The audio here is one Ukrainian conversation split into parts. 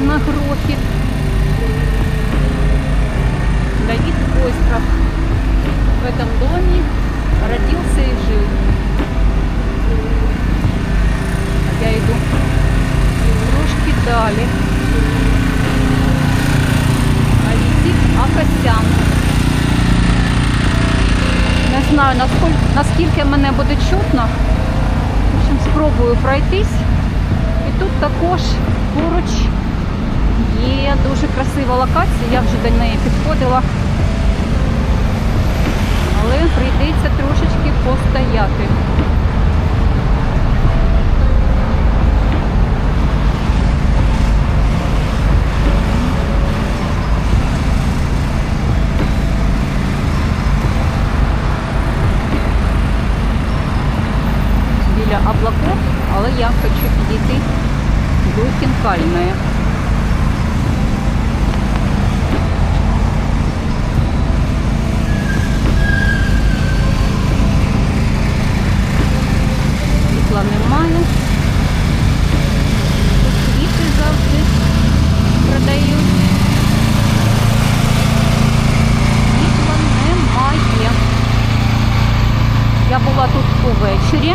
на грохіт. Давид Остров в этом доме родился и жил. Я иду трошки далі. А летит Акасян. Не знаю, наскільки, наскільки мене буде чутно. В общем, спробую пройтись. І тут також поруч є дуже красива локація. Я вже до неї підходила. Але прийдеться трошечки постояти. біля облаков, але я хочу підійти до Хінкальної. Світла немає. Тут квіти завжди продають. Світла немає. Я була тут увечері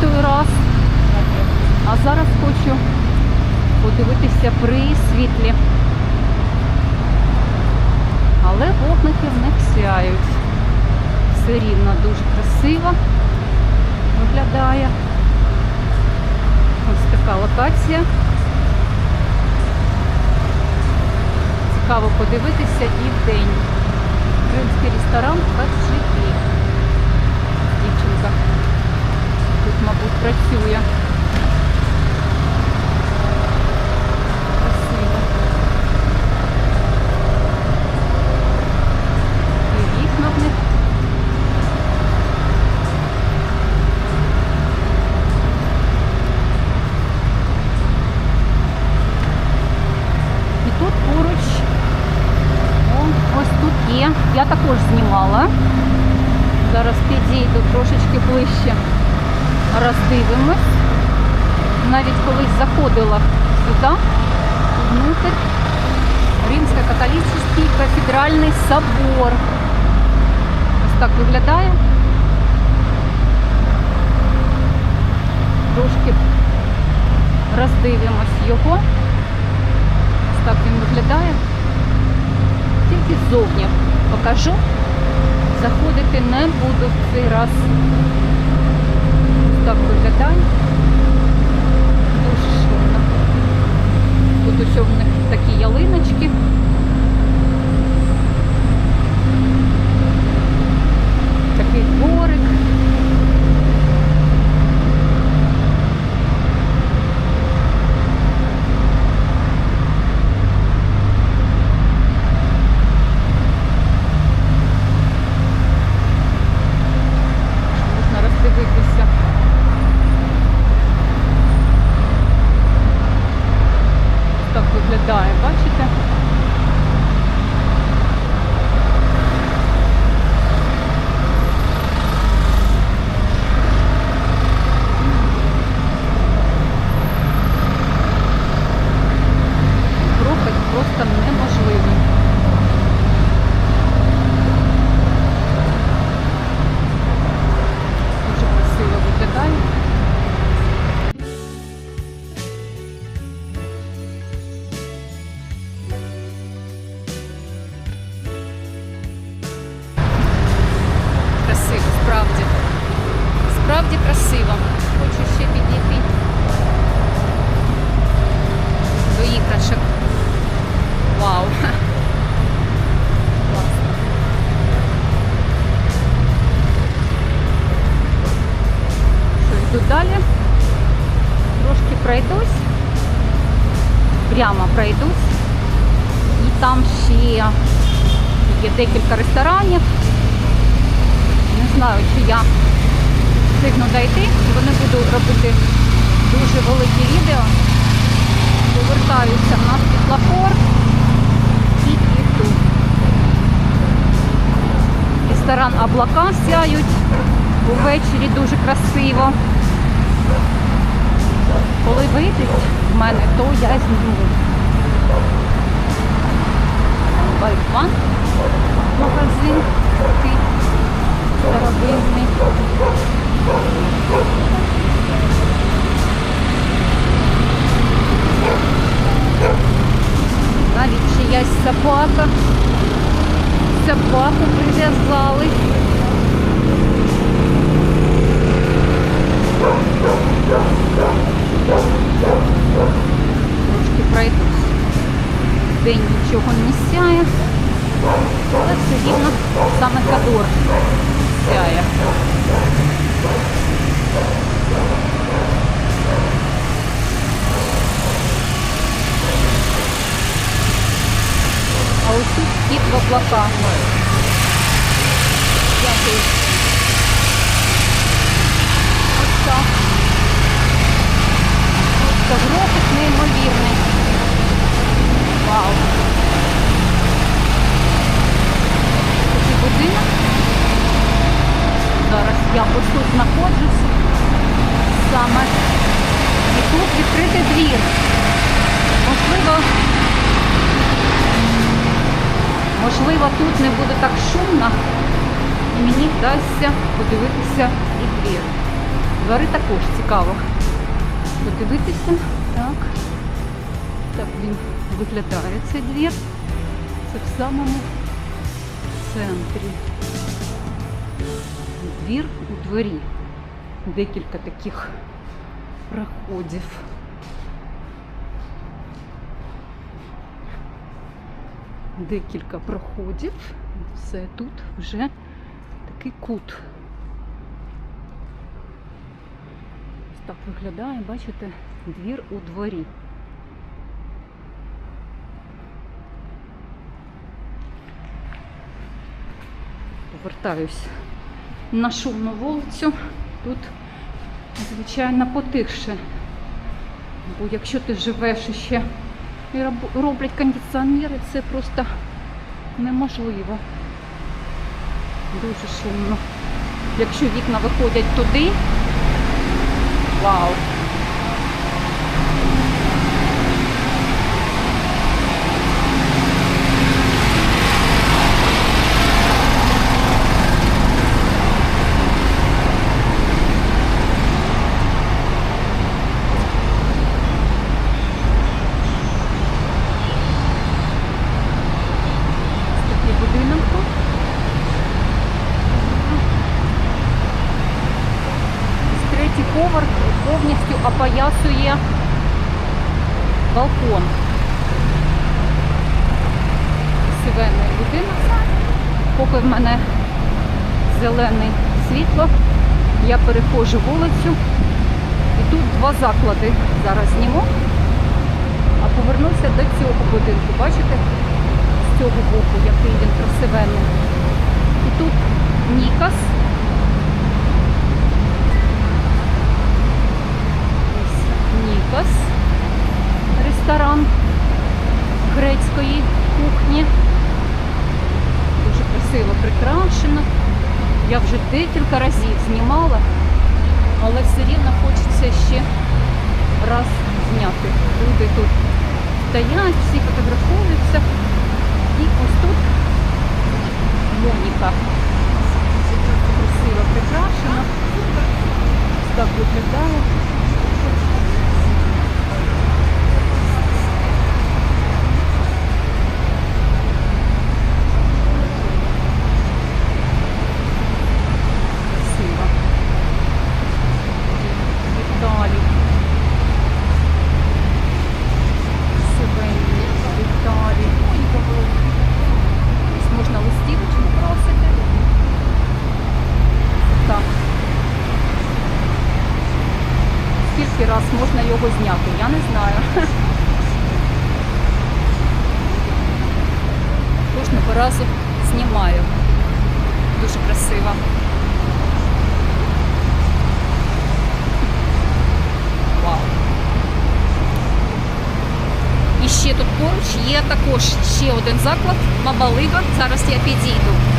той раз. А зараз хочу подивитися при світлі. Але вогники в них сяють. Все рівно дуже красиво виглядає. Ось така локація. Цікаво подивитися і в день. Кримський ресторан Хаджики. Дівчинка тут, мабуть, працює. колись заходила сюди, внутрь, Римсько-католицький кафедральний собор. Ось так виглядає. Трошки роздивимось його. Ось так він виглядає. Тільки ззовні покажу. Заходити не буду в цей раз. Ось так виглядає. Красиво, справді. Справді красиво. Хочу ще підійти до іграшок. Вау! Йду далі. Трошки пройдусь. прямо пройдусь. І там ще є декілька ресторанів. Знаю, чи я встигну дойти, бо не буду робити дуже великі відео. Повертаюся на світлофор і йду. Ресторан облака сяють. Увечері дуже красиво. Коли вийдуть в мене, то я зніму. Байкман магазин старовинний. Навіть чиясь собака. Собаку прив'язали. Трошки пройдусь. День нічого не сяє, але все рівно саме Кадор сяє. А ось тут кіт в облаках. Дякую. Ось так. Просто грохот неймовірний. Вау. Такий будинок. Я ось тут знаходжусь. Саме. І тут відкритий двір. Можливо, можливо, тут не буде так шумно. І мені вдасться подивитися і двір. Двори також цікаво подивитися. Так. Так він виглядає цей двір. Це в самому центрі. Двір у дворі. Декілька таких проходів. Декілька проходів. Все тут вже такий кут. Ось так виглядає, бачите, двір у дворі. Повертаюсь на шумну вулицю. Тут, звичайно, потихше. Бо якщо ти живеш ще і роблять кондиціонери, це просто неможливо. Дуже шумно. Якщо вікна виходять туди, вау! Ось такий будинок тут. Ось Третій поверх повністю опоясує балкон. Сівенний будинок. Поки в мене зелене світло, я переходжу вулицю. І тут два заклади зараз зніму. А повернуся до цього будинку. Бачите? З цього боку, який він красивенний. І тут Нікас. Ось Нікас. Ресторан грецької кухні. Дуже красиво прикрашено. Я вже декілька разів знімала, але все рівно хочеться ще раз зняти. Люди тут стоять, всі фотографуються. І ось тут Моніка. Красиво прикрашена. Так виглядає. його зняти, я не знаю. Кожного разу знімаю. Дуже красиво. Вау. І ще тут поруч є також ще один заклад, Мабалига. Зараз я підійду.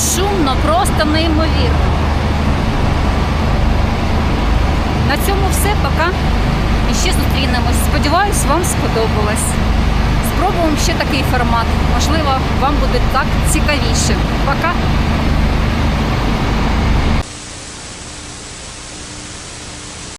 Шумно, просто неймовірно. На цьому все, пока. І ще зустрінемось. Сподіваюсь, вам сподобалось. Спробуємо ще такий формат. Можливо, вам буде так цікавіше. Пока!